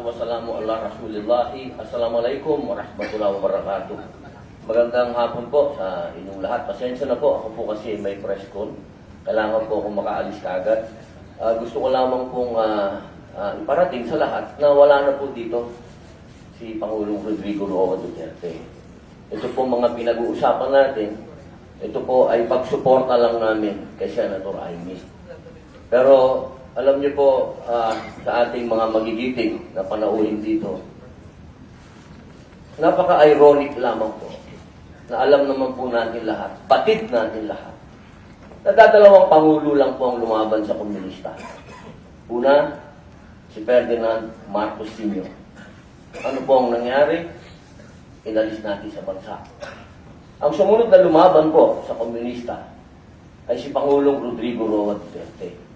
wassalatu wassalamu ala rasulillahi. Assalamualaikum warahmatullahi wabarakatuh. Magandang hapon po sa inyong lahat. Pasensya na po, ako po kasi may press con. Kailangan po akong makaalis kaagad. Ah, gusto ko lamang pong ah, ah, iparating sa lahat na wala na po dito si Pangulong Rodrigo Roa Duterte. Ito po mga pinag-uusapan natin. Ito po ay pagsuporta lang namin kay Senator Amy. Pero alam niyo po ah, sa ating mga magigiting na panauhin dito, napaka-ironic lamang po na alam naman po natin lahat, batid natin lahat, na dadalawang pangulo lang po ang lumaban sa komunista. Una, si Ferdinand Marcos Sr. Ano po ang nangyari? Inalis natin sa bansa. Ang sumunod na lumaban po sa komunista ay si Pangulong Rodrigo Roa Duterte.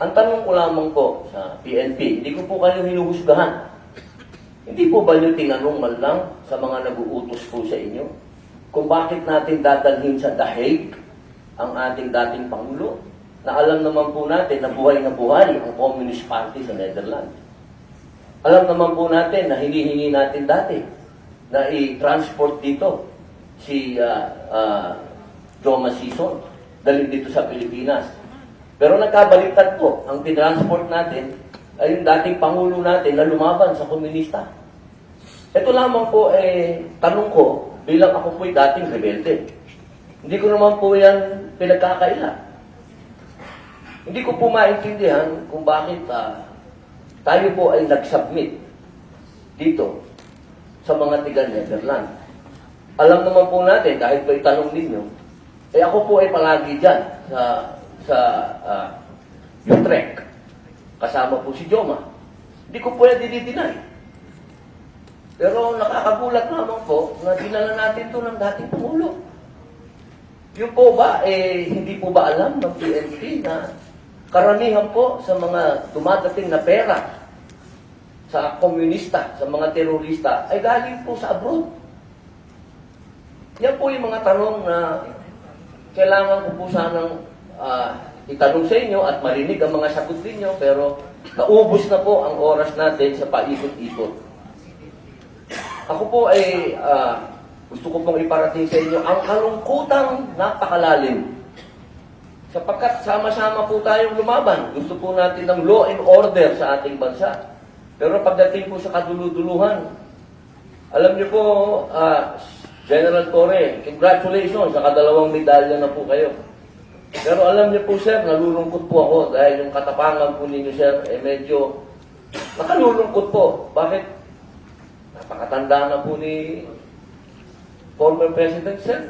Ang tanong ko lamang po sa PNP, hindi ko po kayo hinuhusgahan. Hindi po ba nyo tinanong man lang sa mga nag-uutos po sa inyo kung bakit natin dadalhin sa dahig ang ating dating Pangulo? Na alam naman po natin na buhay na buhay ang Communist Party sa Netherlands. Alam naman po natin na hinihingi natin dati na i-transport dito si uh, uh, Joma Sison dalhin dito sa Pilipinas. Pero nagkabaliktad po, ang tinransport natin ay yung dating Pangulo natin na lumaban sa komunista. Ito lamang po, eh, tanong ko, bilang ako po'y dating rebelde. Hindi ko naman po yan pinagkakaila. Hindi ko po maintindihan kung bakit ah, tayo po ay nag-submit dito sa mga tiga Netherlands. Alam naman po natin, kahit pa itanong ninyo, eh ako po ay palagi dyan sa, sa uh, Utrecht. Kasama po si Joma. Hindi ko yan dinideny. Pero nakakagulat naman po na dinala natin to ng dating Pangulo. Yung po ba, eh, hindi po ba alam ng PNP na karamihan po sa mga dumadating na pera sa komunista, sa mga terorista, ay galing po sa abroad. Yan po yung mga tanong na kailangan ko po sanang ah, itanong sa inyo at marinig ang mga sagot ninyo, pero naubos na po ang oras natin sa paikot-ikot. Ako po ay ah, gusto ko pong iparating sa inyo ang kalungkutang napakalalim. Sapagkat sama-sama po tayong lumaban. Gusto po natin ng law and order sa ating bansa. Pero pagdating po sa kaduluduluhan, alam niyo po, ah, General Torre, congratulations sa kadalawang medalya na po kayo. Pero alam niyo po, sir, nalulungkot po ako dahil yung katapangan po ninyo, sir, eh medyo nakalulungkot po. Bakit? Napakatanda na po ni former President, sir.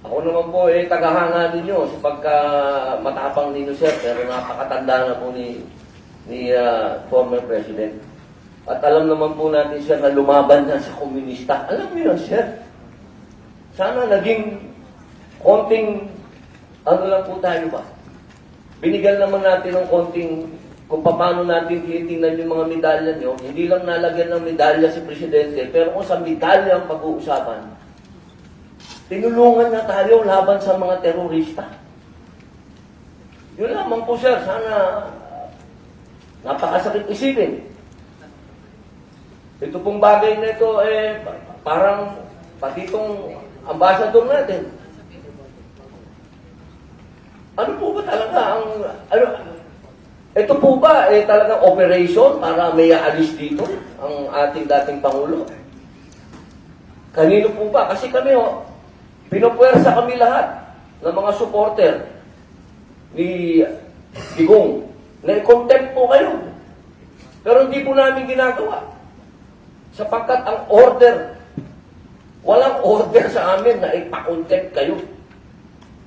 Ako naman po, eh, tagahanga ninyo sa pagka matapang ninyo, sir, pero napakatanda na po ni, ni ah, former President. At alam naman po natin, sir, na lumaban na sa komunista. Alam niyo yun, sir. Sana naging konting, ano lang po tayo ba? Binigyan naman natin ng konting, kung paano natin tinitingnan yung mga medalya nyo, hindi lang nalagyan ng medalya si Presidente, pero kung sa medalya ang pag-uusapan, tinulungan na tayo laban sa mga terorista. Yun lamang po, sir. Sana napakasakit isipin. Ito pong bagay na ito, eh, pa- parang pati itong ambassador natin. Ano po ba talaga ang, ano, ito po ba, eh, talagang operation para may aalis dito ang ating dating Pangulo? Kanino po ba? Kasi kami, oh, pinupwersa kami lahat ng mga supporter ni Digong na i-contempt po kayo. Pero hindi po namin ginagawa. Sapagkat ang order, walang order sa amin na ipakontempt kayo.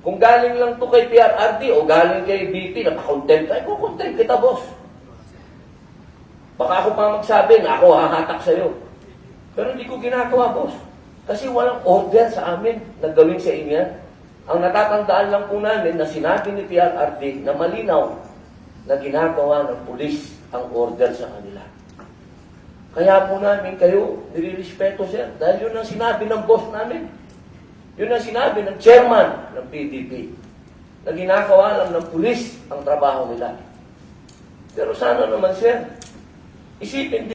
Kung galing lang to kay PRRD o galing kay BP na pakontempt, ay kukontempt kita, boss. Baka ako pa magsabi na ako hahatak sa'yo. Pero hindi ko ginagawa, boss. Kasi walang order sa amin na gawin sa inyo. Ang natatandaan lang po namin na sinabi ni PRRD na malinaw na ginagawa ng pulis ang order sa kanila. Kaya po namin kayo nilirespeto, sir. Dahil yun ang sinabi ng boss namin. Yun ang sinabi ng chairman ng PDP. Na ginagawa lang ng pulis ang trabaho nila. Pero sana naman, sir, isipin